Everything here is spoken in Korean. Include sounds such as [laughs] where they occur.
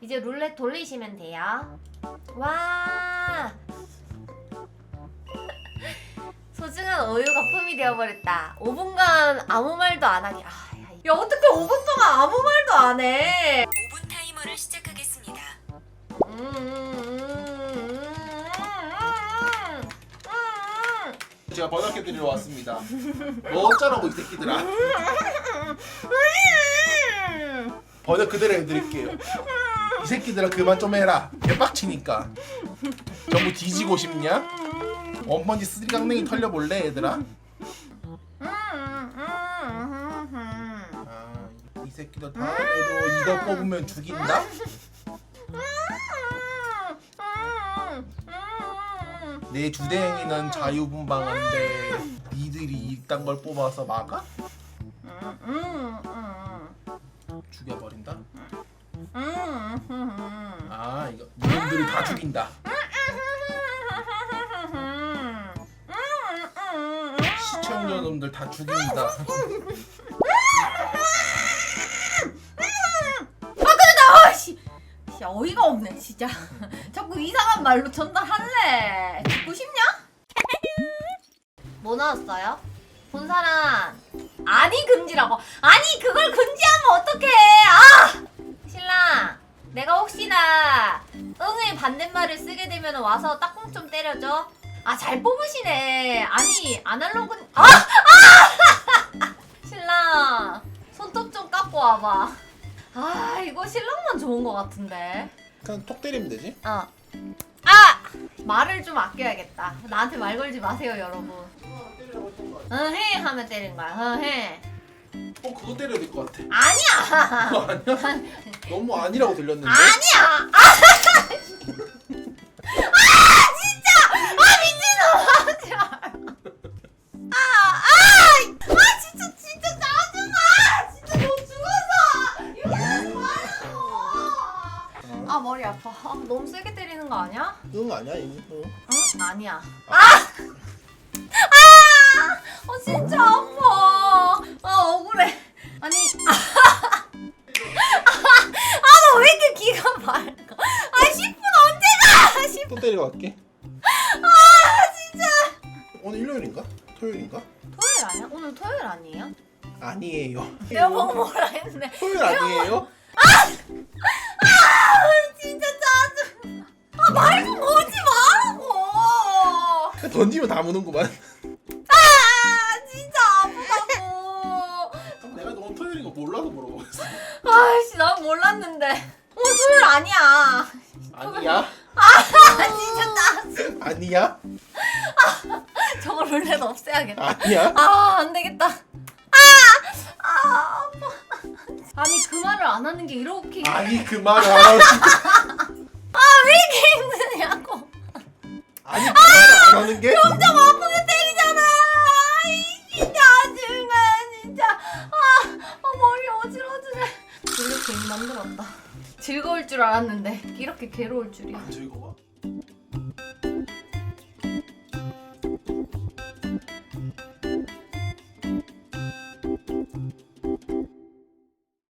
이제 룰렛 돌리시면 돼요. 와. 소중한 우유가 품이 되어버렸다. 5분간 아무 말도 안 하기. 아, 야, 야 어떻게 5분 동안 아무 말도 안 해? 5분 타이머를 시작하겠습니다. 음, 음, 음, 음, 음, 음. 제가 번역해 드리러 왔습니다. 뭐 어쩌라고 이 새끼들아. 번역 그대로 해드릴게요. 이 새끼들아 그만 좀 해라. 개빡치니까. 전부 뒤지고 싶냐? 원펀치 쓰리 강냉이 털려볼래 얘들아? 아, 이 새끼들 다음에도 이거 뽑으면 죽인다? 내 주댕이는 자유분방한데 니들이 이딴 걸 뽑아서 막아? 죽여버린다? 아 이거 니들이 다 죽인다 시청자놈들 다 죽인다 아씨, 씨 어이가 없네 진짜. [laughs] 자꾸 이상한 말로 전달할래. 듣고 싶냐? 뭐 나왔어요? 본 사람 아니 금지라고. 아니 그걸 금지하면 어떡해? 아 신랑, 내가 혹시나 응의 반대말을 쓰게 되면 와서 딱공 좀 때려줘. 아 잘 뽑으시네. 아니 아날로그 아! 아! [laughs] 신랑 손톱 좀 깎고 와봐. 아 이거 신랑만 좋은 것 같은데. 그냥 톡 때리면 되지? 어. 아 말을 좀 아껴야겠다. 나한테 말 걸지 마세요 여러분. 어해 하면 때리는 거야. 어해. 어 그거 때려야 될 것 같아 아니야. 그거 아니야? 너무 아니라고 들렸는데? 아니야. 아, 아 진짜. 아 미친놈. 아, 아, 아 진짜 진짜 짜증나. 진짜 너 죽었어. 이거 말라고. 아 머리 아파. 아, 너무 세게 때리는 거 아니야? 응 아니야 이미 응. 응? 아니야. 아! 아! 어, 진짜 아파. 아, 억울해. 아니, 아, 아, 너왜 이렇게 기가 밝아? 아, 10분 언제 가? 10분. 또 때리러 갈게 아, 진짜. 오늘 일요일인가? 토요일인가? 토요일 아니야? 오늘 토요일 아니에요? 아니에요 내가 뭐 뭐라 했네. 토요일 아니에요? 아, 진짜 짜증. 아, 말좀 걸지 말라고. 던지면 다 무는구만 몰랐는데 오늘 토요일 아니야 아니야? 아 [laughs] 진짜 짜증 아니야? 저거 룰렛 없애야겠다 아니야? 아 안 되겠다 아! 아 아파 아니 그 말을 안 하는 게 이렇게 아니 그 말을 안 하고 아왜 이렇게 힘드냐고 아니 그 말을 안 하는 게? 아프게 만들었다. 즐거울 줄 알았는데 이렇게 괴로울 줄이야. 안 즐거워